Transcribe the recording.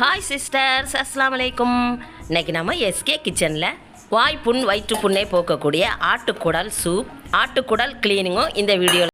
hi sisters அஸ்லாம் வலைக்கும் இன்னைக்கு நம்ம எஸ்கே கிச்சனில் வாய் புண் வயிற்று புண்ணை போக்கக்கூடிய ஆட்டுக்குடல் சூப் ஆட்டுக்குடல் கிளீனிங்கும் இந்த வீடியோவில்